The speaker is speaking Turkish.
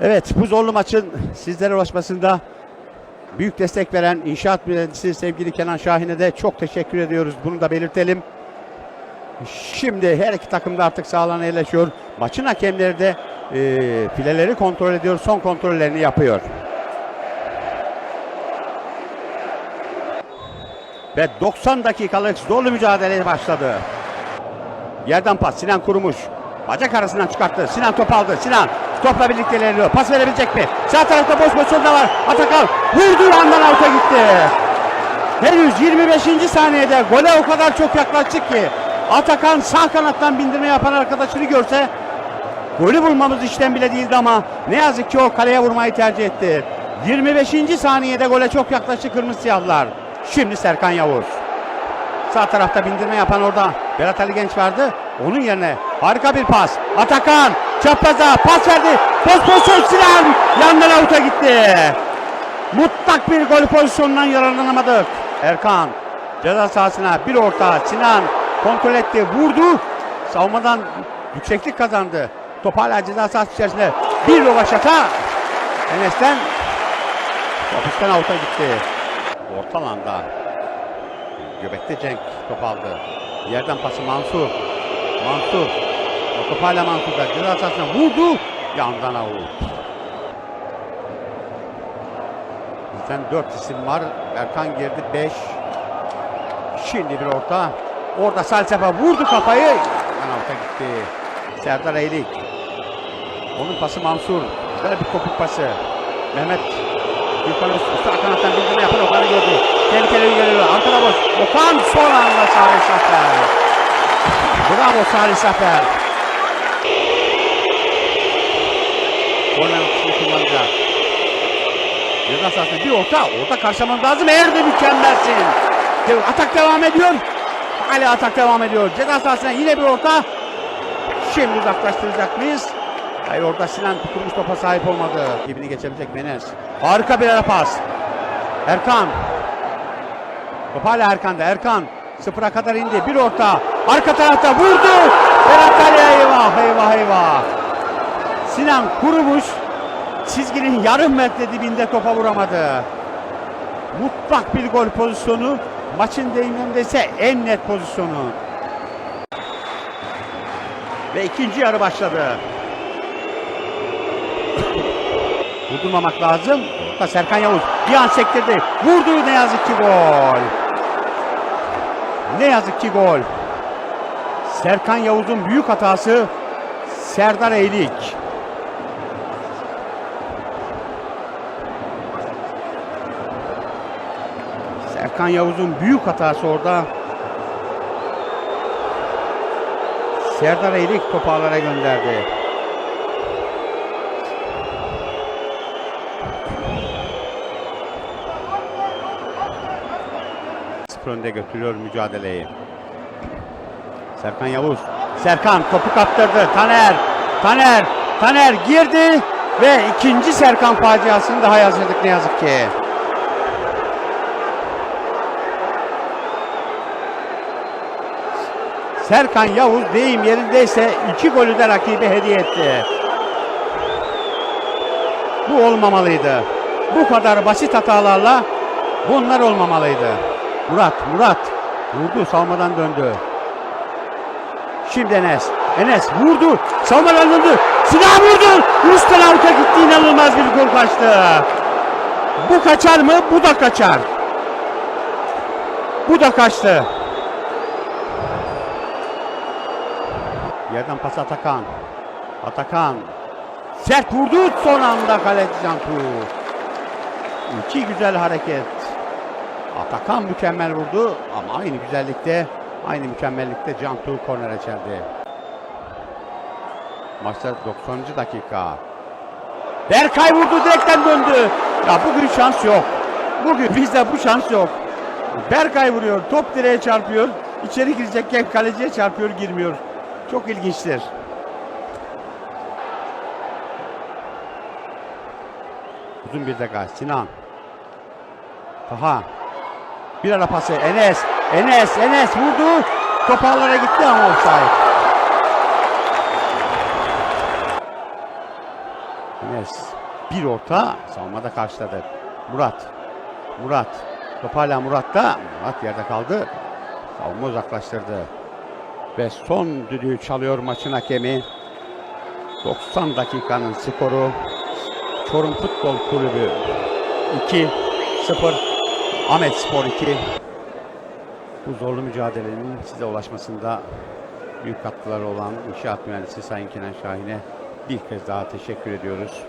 Evet bu zorlu maçın sizlere ulaşmasında büyük destek veren inşaat mühendisi sevgili Kenan Şahin'e de çok teşekkür ediyoruz. Bunu da belirtelim. Şimdi her iki takım da artık sahasına yerleşiyor. Maçın hakemleri de e, fileleri kontrol ediyor. Son kontrollerini yapıyor. Ve 90 dakikalık zorlu mücadele başladı. Yerden pas Sinan Kurumuş. Bacak arasından çıkarttı. Sinan top aldı. Sinan topla birlikte ilerliyor. Pas verebilecek mi? Sağ tarafta boş pozisyonda var. Atakan vurduğu andan out'a gitti. Henüz 25. saniyede gole o kadar çok yaklaştık ki Atakan sağ kanattan bindirme yapan arkadaşını görse golü bulmamız işten bile değildi ama ne yazık ki o kaleye vurmayı tercih etti. 25. saniyede gole çok yaklaştı Kırmızı Siyahlar. Şimdi Serkan Yavuz. Sağ tarafta bindirme yapan orada Berat Ali Genç vardı. Onun yerine harika bir pas. Atakan çapraza pas verdi. Poz pozisyon Sinan yandan avuta gitti. Mutlak bir gol pozisyonundan yararlanamadık. Erkan ceza sahasına bir orta Sinan kontrol etti vurdu. Savunmadan yükseklik kazandı. Top hala ceza sahası içerisinde. Bir rovaşata Enes'ten top üstten avuta gitti. Orta alanda Göbekte Cenk top aldı. Yerden pası Mansur. Mansur. O top hala Mansur'da. Ceza sahasına vurdu. Yandan avut. Bizden dört isim var. Erkan girdi. Beş. Şimdi bir orta. Orada Salsefa vurdu kafayı. Yan avuta gitti. Serdar Eylik. Onun pası Mansur. Böyle bir kopuk pası. Mehmet Gürkan Öztürk sağ kanattan bildirme yapan Okan'ı gördü. Tehlikeli geliyor. Arkada boş. Okan son anda Zafer. Bravo Salih Zafer. Korner atışını kullanacak. Ceza sahasında bir orta. Orta karşılaman lazım. Eğer de mükemmelsin. Atak devam ediyor. Hala atak devam ediyor. Ceza sahasına yine bir orta. Şimdi uzaklaştıracak mıyız? Hayır orada Sinan kurmuş topa sahip olmadı. Dibini geçebilecek Menes. Harika bir ara pas. Erkan. Top hala Erkan'da. Erkan sıfıra kadar indi. Bir orta. Arka tarafta vurdu. Berat Ali eyvah eyvah eyvah. Sinan kurumuş. Çizginin yarım metre dibinde topa vuramadı. Mutlak bir gol pozisyonu. Maçın deyimlerinde ise en net pozisyonu. Ve ikinci yarı başladı. Vurdurmamak lazım. Da Serkan Yavuz bir an sektirdi. Vurdu ne yazık ki gol. Ne yazık ki gol. Serkan Yavuz'un büyük hatası Serdar Eylik. Serkan Yavuz'un büyük hatası orada. Serdar Eylik topu ağlara gönderdi. Önde götürüyor mücadeleyi. Serkan Yavuz. Serkan topu kaptırdı. Taner. Taner. Taner girdi ve ikinci Serkan faciasını daha yaşadık ne yazık ki. Serkan Yavuz deyim yerindeyse iki golü de rakibe hediye etti. Bu olmamalıydı. Bu kadar basit hatalarla bunlar olmamalıydı. Murat, Murat vurdu savunmadan döndü. Şimdi Enes. Enes vurdu. Savunmadan döndü. Sinan vurdu. Üstten avuta gitti. İnanılmaz bir gol kaçtı. Bu kaçar mı? Bu da kaçar. Bu da kaçtı. Yerden pas Atakan. Atakan. Sert vurdu. Son anda kaleci Cantu. İki güzel hareket. Atakan mükemmel vurdu ama aynı güzellikte, aynı mükemmellikte Cantu kornere çeldi. Maçta 90. dakika. Berkay vurdu direkten döndü. Ya bugün şans yok. Bugün bizde bu şans yok. Berkay vuruyor, top direğe çarpıyor. İçeri girecekken kaleciye çarpıyor, girmiyor. Çok ilginçtir. Uzun bir dakika. Sinan. Taha. Bir ara pası. Enes. Enes. Enes vurdu. Top ağlara gitti ama offside. Enes. Bir orta savunmada karşıladı. Murat. Murat. Top hala Murat'ta. Murat yerde kaldı. Savunma uzaklaştırdı. Ve son düdüğü çalıyor maçın hakemi. 90 dakikanın skoru. Çorum Futbol Kulübü 2 0 Ahmet Spor 2 Bu zorlu mücadelenin size ulaşmasında büyük katkıları olan İnşaat Mühendisi Sayın Kenan Şahin'e bir kez daha teşekkür ediyoruz.